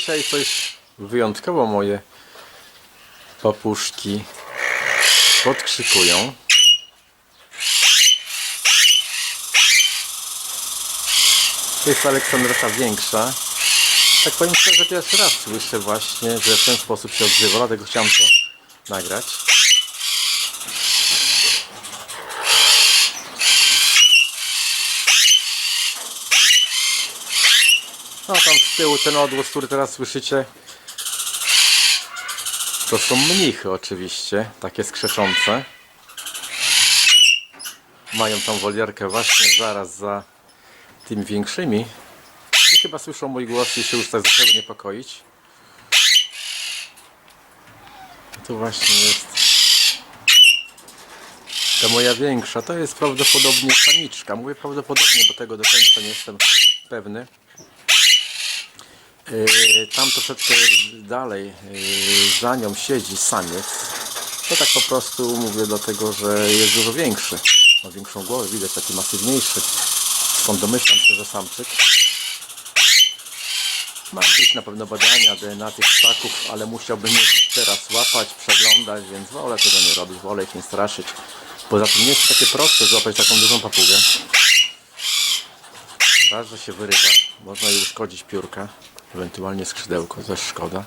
dzisiaj coś wyjątkowo moje papuszki podkrzykują. To jest Aleksandrota większa. Tak powiem szczerze, pierwszy raz słyszę właśnie, że w ten sposób się odzywa, dlatego chciałem to nagrać. No tam z tyłu ten odgłos, który teraz słyszycie, to są mnichy oczywiście, takie skrzeczące. Mają tą wolierkę właśnie zaraz za tymi większymi. I chyba słyszą mój głos i się już tak zaczęły niepokoić. Tu właśnie jest ta moja większa. To jest prawdopodobnie samiczka. Mówię prawdopodobnie, bo tego do końca nie jestem pewny. Yy, Tam troszeczkę dalej yy, za nią siedzi samiec. To tak po prostu mówię dlatego, że jest dużo większy. Ma większą głowę, widać taki masywniejszy. Skąd domyślam się, że samczyk. Mam gdzieś na pewno badania DNA tych ptaków, ale musiałbym je teraz łapać, przeglądać, więc wolę tego nie robić, wolę ich nie straszyć. Poza tym nie jest takie proste złapać taką dużą papugę. Raz, że się wyrywa, można jej uszkodzić piórka, ewentualnie skrzydełko, też szkoda.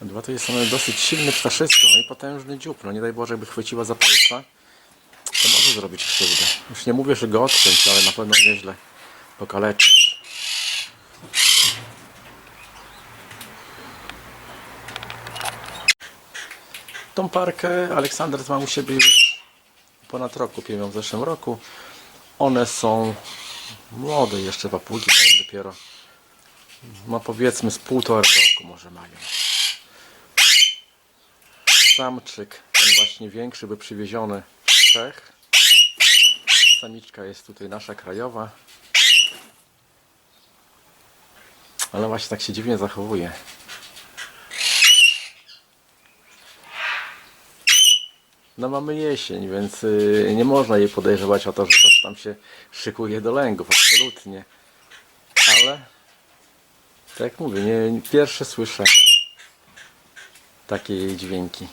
Dwa to jest one dosyć silne ptaszysko, no i potężny dziób. No nie daj Boże, jakby chwyciła za palca, to może zrobić krzywdę. Już nie mówię, że go odciąć, ale na pewno nieźle pokaleczyć. Tą parkę Aleksander ma u siebie już ponad rok, kupiłem ją w zeszłym roku. One są młode jeszcze papugi, dopiero powiedzmy z półtora roku może mają. Samczyk, ten właśnie większy, by przywieziony z Czech. Samiczka jest tutaj nasza krajowa. Ale właśnie tak się dziwnie zachowuje. No mamy jesień, więc y, nie można jej podejrzewać o to, że coś tam się szykuje do lęgów, absolutnie. Ale tak jak mówię, nie, pierwsze słyszę takie jej dźwięki.